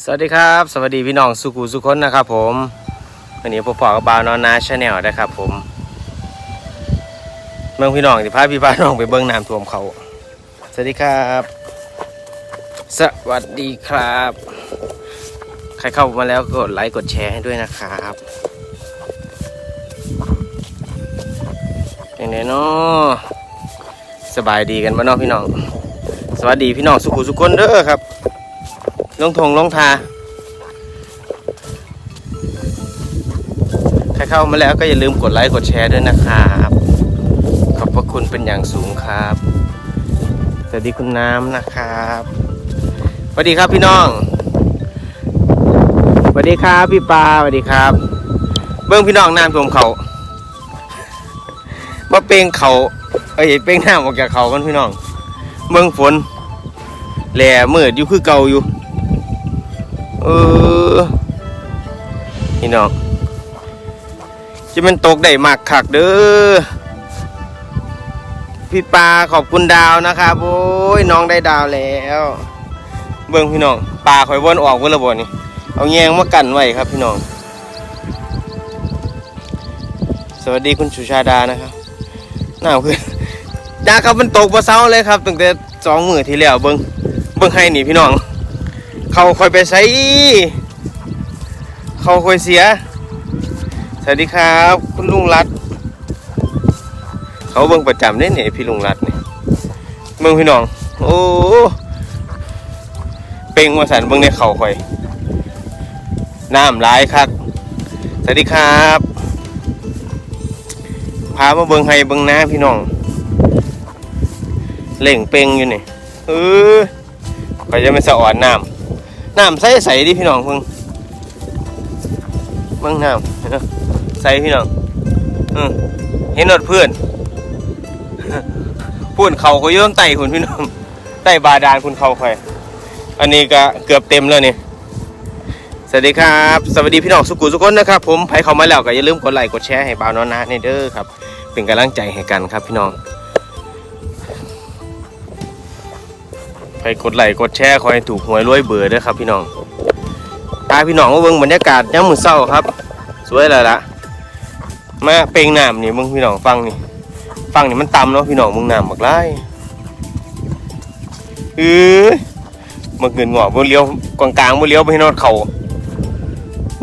สวัสดีครับ สวัสดีพี่น้องสุขุสุคนนะครับผมวันนี้ผมปอกับบาวนอนนาชาแนลนะครับผมเมืองพี่น้องที่พาพี่พาน้องไปเบิ้องน้ำท่วมเขาสวัสดีครับ สวัสดีครับ ใครเข้ามาแล้วกดไลค์กดแชร์ให้ด้วยนะครับยังไงเนาะสบายดีกันบ้านาะพี่น้อง สวัสดีพี่น้องสุขุสุคนเด้อครับ ลงทงลงทา ใครเข้ามาแล้วก็อย่าลืมกดไลค์กดแชร์ด้วยนะครับ ขอบพระคุณเป็นอย่างสูงครับ สวัสดีคุณน้ำนะครับสวัสดีครับพี่น้องสวัสดีครับพี่ปาสวัสดีครับ เบิ้งพี่น้องน้ำท่วมเขามาเป้งเขาเอ้ยเป้งน้ำออกจากเขากันพี่น้อง เบิ้งฝนแหล่มืดอยู่คือเก่าอยู่ เออพี่น้องจะเป็นตกได้มากคักเด้อพี่ปลาขอบคุณดาวนะครับโอ้ยน้องได้ดาวแล้ว เบิ่งพี่น้องปลาข่อยวนออกเบิ่ละบ่นี่เอาแยงมากันไว้ครับพี่น้อง สวัสดีคุณสุชาดานะครับหนาวคือดาครับมันตกบ่เซาเลยครับตั้งแต่สองมือที่แล้วเบิ่งเบิ่งให้หนีพี่น้อง เขาคอยไปใช้เขาคอยเสีย สวัสดีครับ คุณลุงรัด เขาเบิ่งประจำได้เนี่ยพี่ลุงรัดเนี่ยเบิ่งพี่น้อง โอ้เป่งมาสันเบิ่งในเขาคอยน้ำหลายครับสวัสดีครับ พามาเบิ่งให้เบิ่งน้าพี่น้องเล่งเป่งอยู่นี่เออคอยจะไม่สะอ่อนน้ำ น้ำใสใสๆดิพี่น้องเพิ่งเบิ่งน้ำนะใสพี่น้องเห็นหนดเพื่อนพูนเขาก็อยื่ต้นไต่คุณพี่น้องไต่บาดาลคุณเขาคอยอันนี้ก็เกือบเต็มแล้วนี่สวัสดีครับสวัสดีพี่น้องสุกุสุคนนะครับผมใครเขามาแล้วก็อย่าลืมกดไลค์กดแชร์ให้บ่าวนอนนะนี่เด้อครับ เป็นกำลังใจให้กันครับพี่น้อง ใครกดไลค์กดแชร์คอยถูกหวยรวยเบื่อด้อครับพี่น้องตาพี่น้องมาเบิ่งบรรยากาศยามมื้อเช้าครับ สวยแล้วล่ะมาเป่งน้ำนี่มึงพี่น้องฟังนี่ฟังนี่มันต่ำเนาะพี่น้องมึงน้ำบักไล่เออมาเกินหงอกบ่เลี้ยวกลางกลางๆบ่เลี้ยวไปนอดเขา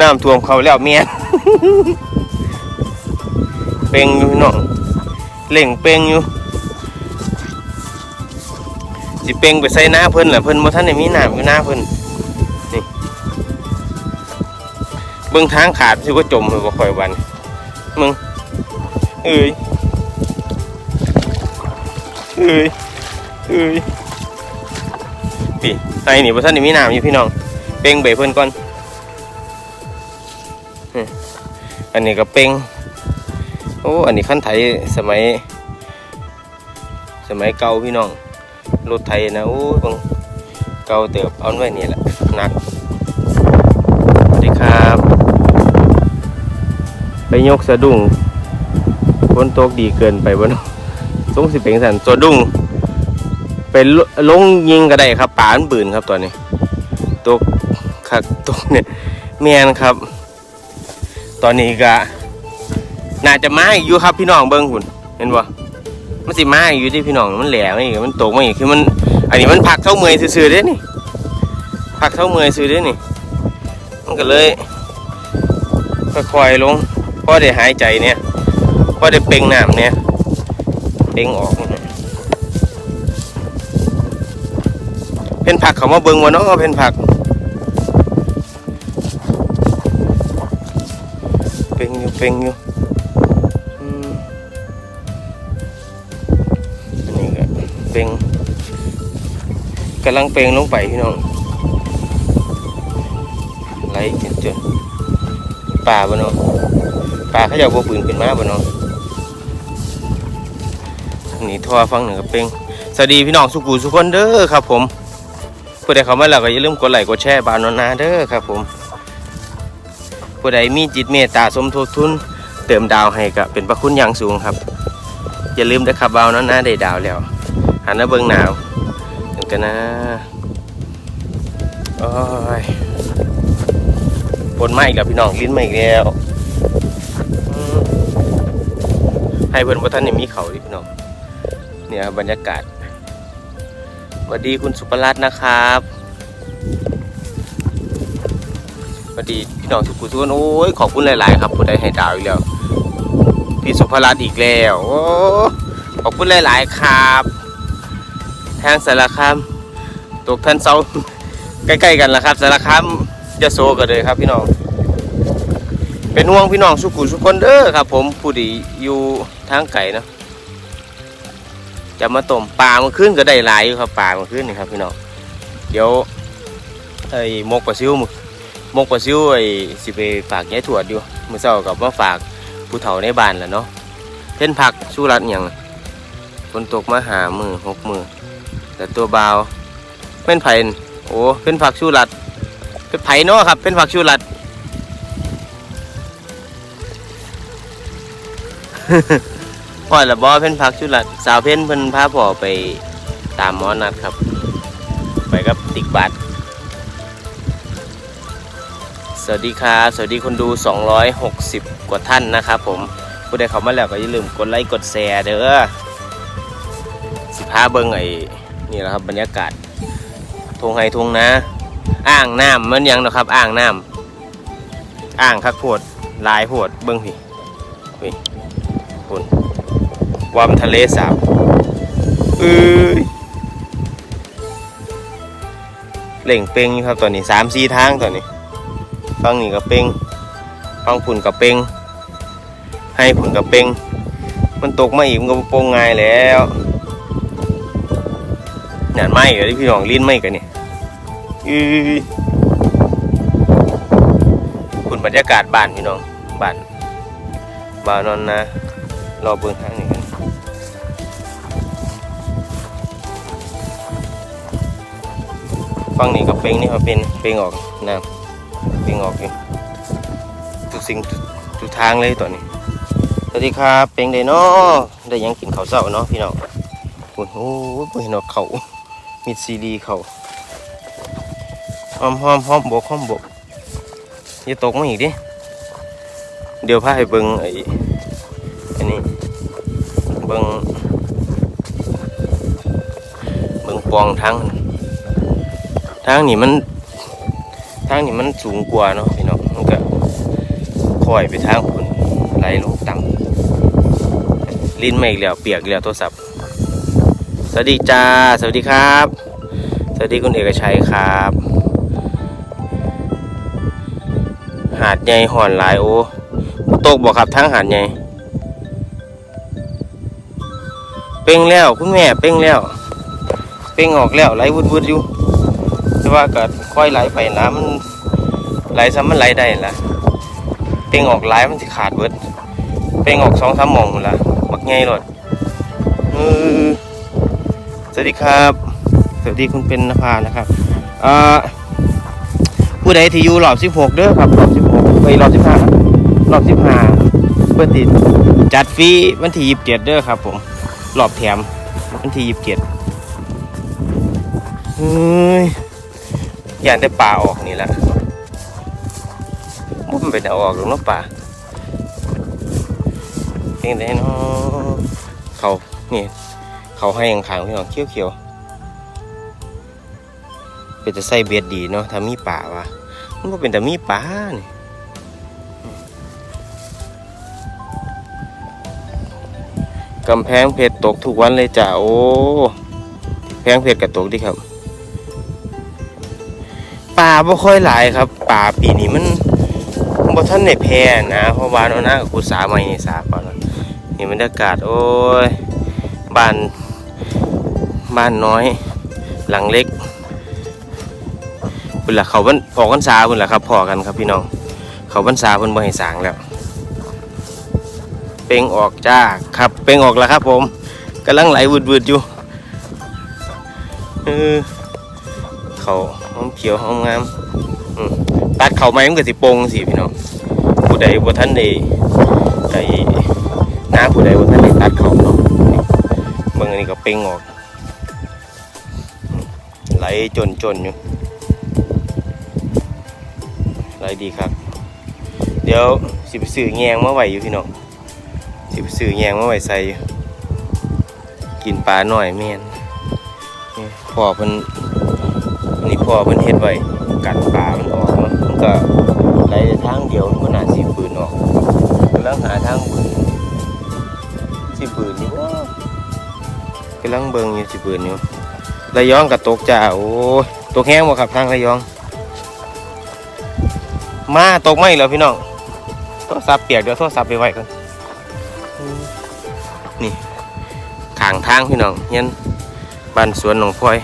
น้ำท่วมเขาแล้วเมียนเป่งอยู่พี่น้องเล่งเป่งอยู่ สิเป่งไปใส่หน้าเพิ่นแหละเพิ่นบ่ทันได้มีน้ำอยู่หน้าเพิ่นนี่เบิ่งทางขาดสิว่าจมเลยบ่ค่อยวันมึงเอ้ยเอ้ยเอ้ยพี่ไอ้นี่บ่ทันได้มีน้ำอยู่พี่น้องเป่งเบเพิ่นก่อนอันนี้ก็เป่งโอ้อันนี้ขั้นไถสมัย สมัยเก่าพี่น้อง รถไถนะโอ้บังเก่าเติบเอาไว้นี่แหละหนักสวัสดีครับ ไปยกสะดุ้งฝนตกดีเกินไปบ่เนาะสงสิเป็นสันตัวดุ้งเป็นลงยิงก็ได้ครับป่านปืนครับตัวนี้ตัวคักตัวเนี่ยแมนครับ ตอนนี้ก็น่าจะมาอีกอยู่ครับพี่น้องเบิ้งหุ่นเห็นบ่ มันสิมาอีกอยู่ที่พี่น้องมันแหลมอีกมันตกมาอีกคือมันอันนี้มันพักเท่าเมอยซื่อๆเด้นี่พักเท่าเมอยซื่อเด้นี่ มันก็เลยค่อยๆลงพอได้หายใจเนี่ยพอได้เป่งน้ำเนี่ยเด้งออกนะเพ่นผักเขามาเบิ่งว่าน้องเอาเพ่นผักเป่งอยู่เป่งอยู่ กำลังเป่งลงไปพี่น้องไหลจนจนป่าบ่เนาะป่าเขาจะเอาบัวปืนขึ้นมาบ่เนาะนี่ทัวฟังหนึ่งกับเป็งสวัสดีพี่น้องสุกูสุคนเด้อครับ ผมผู้ใดเขามาแล้วก็อย่าลืมกดไลค์กดแชร์บานนนาเด้อครับ ผมผู้ใดมีจิตเมตตาสมทบทุน เติมดาวให้ก็เป็นพระคุณอย่างสูงครับ อย่าลืมนะครับบานนนาได้ดาวแล้วหันหน้าเบิ่งหนาว กันนะโอ้ยปนมาอีกแล้วพี่น้องลิ้นมาอีกแล้วให้เพื่อนว่าท่านนี่มีเขาดิพี่น้องเนี่ยบรรยากาศสวัสดีคุณสุภรัตน์นะครับสวัสดีพี่น้องทุกคนทุกคนโอ้ยขอบคุณหลาย ๆ ครับผู้ใดให้ดาวอีกแล้วพี่สุภรัตน์อีกแล้วโอ้ขอบคุณหลาย ๆ ครับ ทางสารคามตกท่านเสาใกล้ๆกันละครับ สารคามยะโสกันเลยครับพี่น้องเป็นห่วงพี่น้องสุขุสุคนเด้อครับ ผมผู้ดีอยู่ทางไก่นาะจะมาต้มปลามาขึ้นก็ได้หลายอยู่ครับปลามาขึ้นนี่ครับพี่น้องเดี๋ยวไอ้มกปลาซิวมึกมกปลาซิวไอ้สิไปฝากยายถวดอยู่มื้อเช้ากับมาฝากผู้เฒ่าในบ้านแหละเนาะเพ่นผักสู้รัดอย่างฝนตกมาหามือหกมือ แต่ตัวเบาเป็นไผ่นโอ้เป็นผักชูรัด เป็นไผ่เนาะครับ เป็นผักชูรัดพ่อละบอเพ่นพักชุดละสาวเพ่นเพิ่นพาพ่อไปตามหมอนัดครับ ไปกับติ๊กบัตรสวัสดีครับ สวัสดีคนดู 260 กว่าท่านนะครับผม ผู้ใดเข้ามาแล้วก็อย่าลืมกดไลค์กดแชร์เด้อสิพาเบิ่งไอ นี่แหละครับบรรยากาศทงไฮทงนะ อ่างน้ำมันยังนะครับ อ่างน้ำอ่างคักโพดลายโพดเบิ่งพี่พี่คุณวามทะเลสาบเอ้ยเล่งเป่งครับตอนนี้สามสี่ทางตอนนี้ ฟังนี่กับเป่งฟังผุ่นกับเป่งให้ผุ่นกับเป่งมันตกมาอีกมันก็โปงง่ายแล้ว หนานไหมเหรอที่พี่น้องลิ้นไหมกันเนี่ยอือคุณบรรยากาศบ้านพี่น้องบ้านบ้านนอนนะรอเบิ่งทางนี้กันฟังนี่กับเป้งนี่เขาเป็นเป้งออกน้ำเป้งออกอยู่ทุกสิ่งทุกทางเลยตอนนี้สวัสดีครับเป้งได้เนาะได้ยังกินข้าวเช้าเนาะพี่น้องโอ้โหเห็นว่าเขา มีซีดีเขาหอมหอมหอมบกหอมบกอย่าตกมาอีกดิ เดี๋ยวพาให้เบิ่งไอ้อันนี้ เบิ่งเบิ่งปองทางทางนี่มันทางนี่มันสูงกว่าเนาะพี่น้องมันก็คอยไปทางคุณไหลลงต่ำลิ้นไม่อีกแล้วเปียกอีกแล้วโทรศัพท์ วัสดีจ้า สวัสดีครับ สวัสดีคุณเอกชัยครับ หาดใหญ่ห่อนหลายโอ้ตกบอกครับทางหาดใหญ่เป่งแล้วคุณแม่เป่งแล้วเป่งออกแล้วไหลวุดวุดอยู่แต่ว่าก็ค่อยไหลไปน้ำมันไหลซ้ำมันไหลได้ละเป่งออกไหลายมันสิขาดเบิดเป่งออกสองสามหมองหมดละบักไงหลดเออ วัสดีครับ สวัสดีคุณเป็นนภานะครับอ่าผู้ใดที่อยู่รอบสิบหกเด้อครับรอบสิบหกไปรอบสิบห้ารอบสิบห้าเพื่อติดจัดฟรีวันที่ยี่สิบเจ็ดเด้อครับผมรอบแถมวันที่ยี่สิบเจ็ดเฮ้ยอยากได้ป่าออกนี่แหละมันเป็นเอาออกหรือเนาะป่าเพียงแต่เนาะเขานี่ เขาให้ยังขางพี่น้องเขียวเขียวๆเป็นจะใส่เบียดดีเนาะถ้ามีป่าวะมันก็เป็นแต่มีป่านี่กำแพงเพชรตกทุกวันเลยจ้ะโอ้แพงเพชรกับตกดิครับป่าบ่ค่อยหลายครับป่าปีนี้มันบ่ท่านในแพรนะเพราะว่าโน่นนะกูสาใหม่นี่สาก่อนนี่บรรยากาศโอ้ยบ้าน บ้านน้อย หลังเล็กเพิ่นละเขาวันออกพรรษาเพิ่นละครับพอกันครับพี่น้อง เขาพรรษาเพิ่นบ่ให้สางแล้ว เป่งออกจ้าครับเป่งออกแล้วครับผมกำลังไหลวืดๆอยู่เออเขาหอมเขียวหอมงามตัดเขาไม้มันก็สิโปงสิพี่น้องผู้ใดบ่ท่านได้ไอ้น้าผู้ใดบ่ท่านได้ตัดเขาเนาะเบิ่งอันนี้ก็เป่งออก ไหลจนๆอยู่ไรดีครับ เดี๋ยวสิไปซื้อแงงมาไหวอยู่พี่น้องสิไปซื้อแงงมาไหวใส่อยู่กินปลาหน่อยแม่นพ่อเพิ่นนี่พ่อเพิ่นเฮ็ดไว้กัดปลามันออกมันก็ไหลทางเดียวมันก็น่าสิปืนออกกำลังหาทางปืนสิปืนอยู่ว่ากำลังเบิ่งอยู่สิปืนอยู่ ระยองกับตกจ้าโอ้ยตกแห้งบ่ครับทางระยอง มาตกไม่แล้วพี่น้องโทรศัพท์เปียกเดี๋ยวโทรศัพท์ไปไว้ก่อนนี่ขางทางพี่น้องเงี้ยบ้านสวนหนองพลอย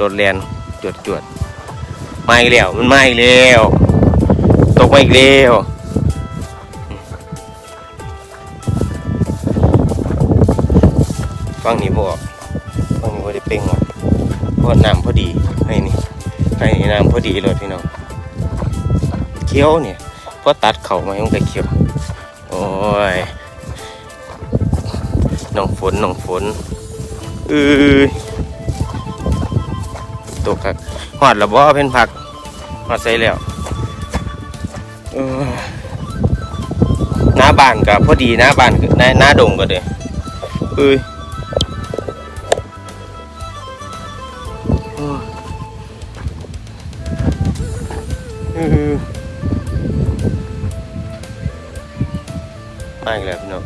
รถแลนจวดจวดๆมาอีกแล้วมันมาอีกแล้วตกมาอีกแล้วฟังนี่บอก เป่งหรอกเพราะน้ำพอดีให้นี่ให้นี่น้ำพอดีเลยพี่น้องเคี้ยวเนี่ยพอตัดเข่ามามันก็เคี้ยว โอ้ยน้องฝนน้องฝนเออตกครับหอดระบอเพ่นผักหอดใส่แล้วเออหน้าบ้านกับพอดีหน้าบ้านกับหน้าหน้าดงก็เด้เอ้ยโอ้ย มาอีกแล้วพี่น้อง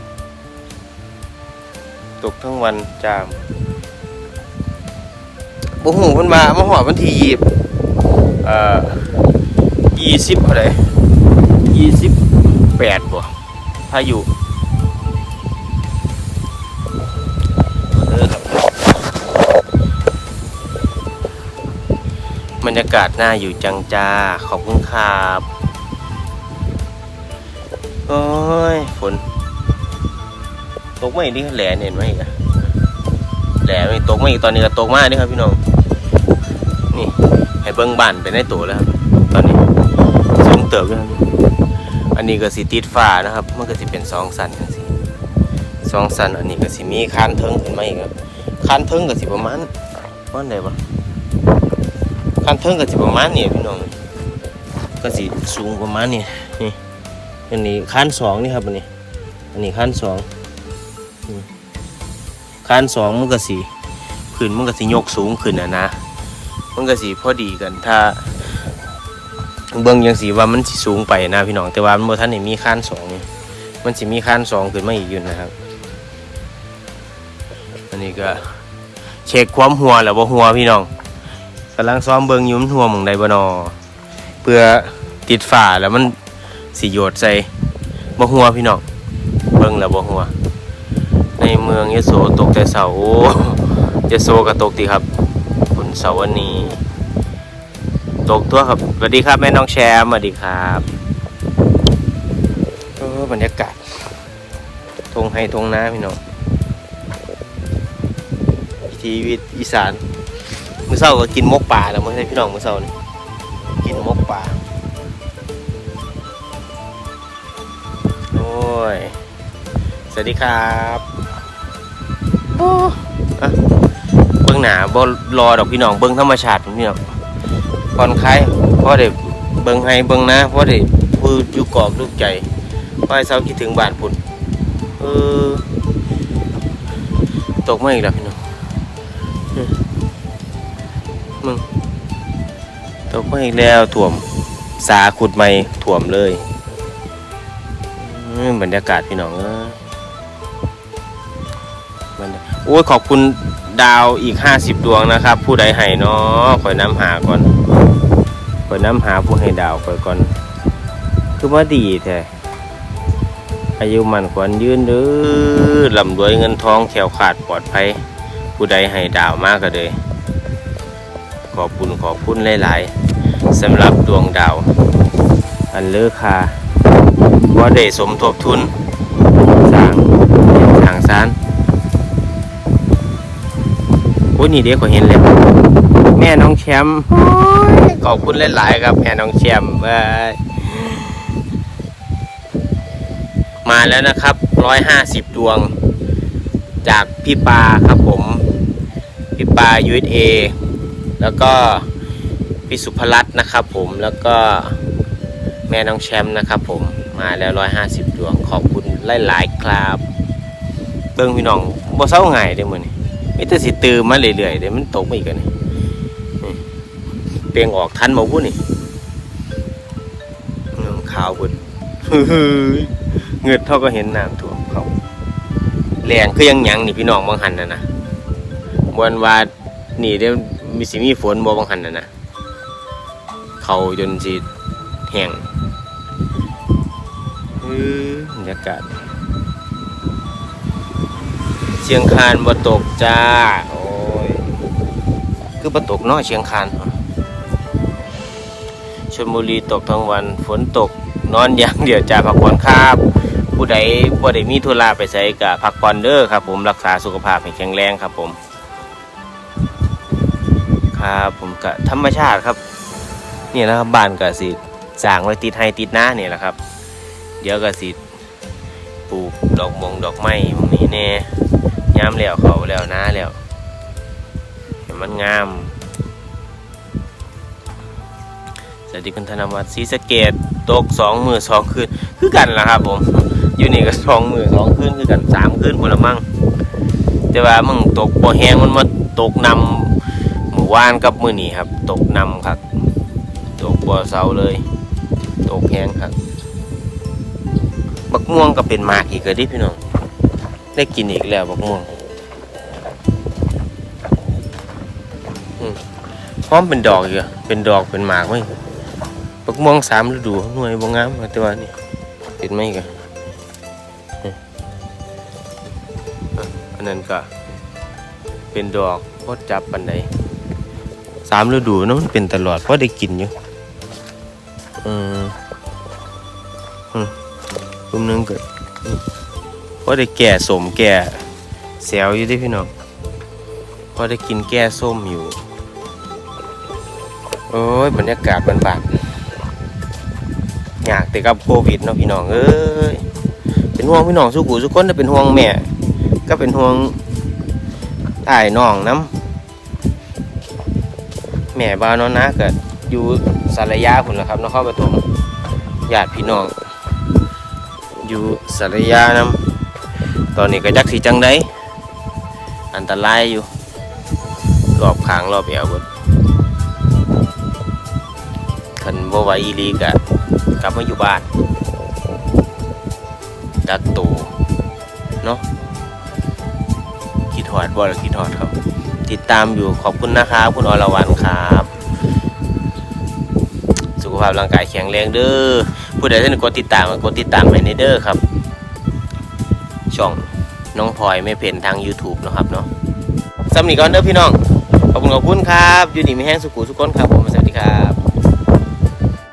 ตกทั้งวันจามบ่หูมันมามาหอดวันที่ยีบเอ่อยี่สิบเท่าไหร่ยี่สิบแปดบ่ถ้าอยู่ บรรยากาศน่าอยู่จังจ้า ขอบคุณครับ โอ้ย ฝน ตกไม่ดิแหล่เห็นไหมอีกอะแหล่ไม่ตกไม่อีกตอนนี้ก็ตกมากนี่ครับพี่น้อง นี่ ให้เบิ้งบ้านเป็นตัวแล้วครับ ตอนนี้สูงเติบแล้วอันนี้ก็สิติดฟ้านะครับ มันก็สิเป็นสองสันจังซี่สองสันอันนี้ก็สิมีคานเทิงขึ้นมาอีกครับคานเทิงก็สิประมาณประมาไหนวะ คานเทิงก็สิประมาณนี้พี่น้อง ก็สิสูงประมาณนี้นี่อันนี้ขั้นสองนี่ครับอันนี้ อันนี้ขั้นสองขั้นสองมันก็สีขึ้นมันก็สียกสูงขึ้นนะนะ มันก็สีพอดีกันถ้าเบิ่งยังสีว่ามันสิสูงไปนะพี่น้องแต่ว่ามันบ่ทันได้มีขั้นสองนี่มันสิมีขั้นสองขึ้นมาอีกอยู่นะครับ อันนี้ก็ เช็คความหัวแล้วบ่หัวพี่น้อง กำลังซ้อมเบิงยุ่มนหัวหมองใดบ่นอเพื่อติดฝาแล้วมันสีโยดใส่บ่หัวพี่น้องเบิงแล้วบ่หัว ในเมืองยโสตกแต่เสาโอ้ยโสก็ตกดีครับฝนเสาวันนี้ ตกตัวครับสวัสดีครับแม่น้องแชมป์สวัสดีครับเออบรรยากาศทงให้ทงน้าพี่น้องชีวิตอีสาน มื้อเช้าก็กินมกป่าแล้วมื้อนี้พี่น้องมื้อเช้านี่กินมกป่าโอ้ยสวัสดีครับโอ้อะเบื้องหนาบ่รอดอกพี่น้องเบื้องธรรมชาติพี่น้องผ่อนคลายเพราะได้เบื้องให้เบื้องนะเพราะได้พูดอยู่กอกลูกใจเพราะให้เศร้าคิดถึงบ้านพุ่นเออตกไมาอีกแล้วพี่น้อง ตกมาอีกแล้วถ่วมสาขุดไม่ถ่วมเลยบรรยากาศพี่น้องเอ้ยบรรยาโอ้ยขอบคุณดาวอีกห้าสิบดวงนะครับ ผู้ใดให้เนาะคอยน้ำหาก่อนคอยน้ำหาผู้ให้ดาวคอยก่อน คือว่าดีแท้อายุมันขวัญยืนเด้อลำรวยเงินทองแขวขาดปลอดภัย ผู้ใดให้ดาวมากก็เลย ขอบคุณขอบคุณหลาย ๆสำหรับดวงดาว อันเลือค่าว่าได้สมทบทุนสร้างทางซานโอ้ยนี่เด็กก็เห็นแล้วแม่น้องแชมป์ขอบคุณหลาย ๆ ครับ แม่น้องแชมป์มาแล้วนะครับร้อยห้าสิบดวง จากพี่ปาครับผม พี่ปา USA แล้วก็พี่สุภรัตน์นะครับผมแล้วก็แม่น้องแชมป์นะครับผมมาแล้วร้อยห้าสิบดวงขอบคุณหลายๆครับเบิ่งพี่น้องบ่เศร้าง่ายเด้มื้อนี้มีแต่สิตื่นมาเรื่อยๆเด้มันตกมาอีกนี่นี่เปียงออกทันบ่พู้นี่น้ำขาวเบิดเงือดเท่าก็เห็นน้ำท่วมเขาแรงคือยังหยังนี่พี่น้องบางหันน่ะนะบวนว่านี่เดี๋ยว มีสิมีฝนบ่บางหันน่ะนะเขาจนสิแห้งเออบรรยากาศเชียงคานบ่ตกจ้า โอ้ย คือบ่ตกเนาะเชียงคานชลบุรีตกทั้งวัน ฝนตกนอนอย่างเดียวจ้าพักผ่อนครับผู้ใดบ่ได้มีธุระไปใส่ก็พักผ่อนเด้อครับ ผมรักษาสุขภาพให้แข็งแรงครับผม ครับผมก็ธรรมชาติครับนี่นะครับบ้านก็สิสร้างไว้ติดให้ติดหน้านี่แหละครับ เดี๋ยวก็สิปลูกดอกมงดอกไม้พวกนี้แน่ยามแล้วเขาแล้วนะแล้วมันงามสวัสดีคุณธนวัฒน์ศรีสะเกดตกสองมือสองคืนคือกันล่ะครับผมอยู่นี่ก็สองมือสองคืนคือกันสามคืนคนละมั่งแต่ว่ามึงตกบ่แห้งมันมาตกนำ ว่านกับมือนี่ครับ ตกนำครับตกบ่เสาเลย ตกแห้งครับบักม่วงก็เป็นหมากอีกเลยดิพี่น้อง ได้กินอีกแล้วบักม่วงพร้อมเป็นดอกอีกอเป็นดอกเป็นหมากไหมบักม่วงสามฤดูหน่วยบางงามแต่ว่านี่เห็นไหมกันอันนั้นก็เป็นดอกพอจับปันใด สามฤดูเนะมันเป็นตลอดเพราะได้กินอยู่อืมอืมกลุ่มนึงก็พอได้แก่สมแก่แซวอยู่เดิพี่น้องเพอได้กินแก่ส้มอยู่ โอ้ยบรรยากาศบานๆอยากแต่กับโควิดเนาะพี่น้องเอ้ยเป็นห่วงพี่น้องสุกูสุกคนแต่เป็นห่วงแม่ ก็เป็นห่วงอ้ายน้องน้ำ แม่บ้านเนาะนะก็อยู่สารยาพุ่นะครับนครปฐมญาติพี่น้องอยู่สารยานำตอนนี้ก็จักสีจังได้อันตรายอยู่รอบขางรอบเอวบิดคันบ่ไหวอีลีกะกลับมาอยู่บ้านกักตัวเนาะคิดหอดบ่ล่ะคิดหอดครับ ติดตามอยู่ขอบคุณนะครับคุณอรวรรณครับ สุขภาพร่างกายแข็งแรงเด้อผู้ใดที่กดติดตามกดติดตามให้ในเด้อครับ ช่องน้องพลอยไม่เพ่นทาง YouTube นะครับเนาะสำหรับนีก่อนเด้อพี่น้อง ขอบคุณขอบคุณครับ อยู่ดีมีแห้งสุขุสุขคนครับผมสวัสดีครับ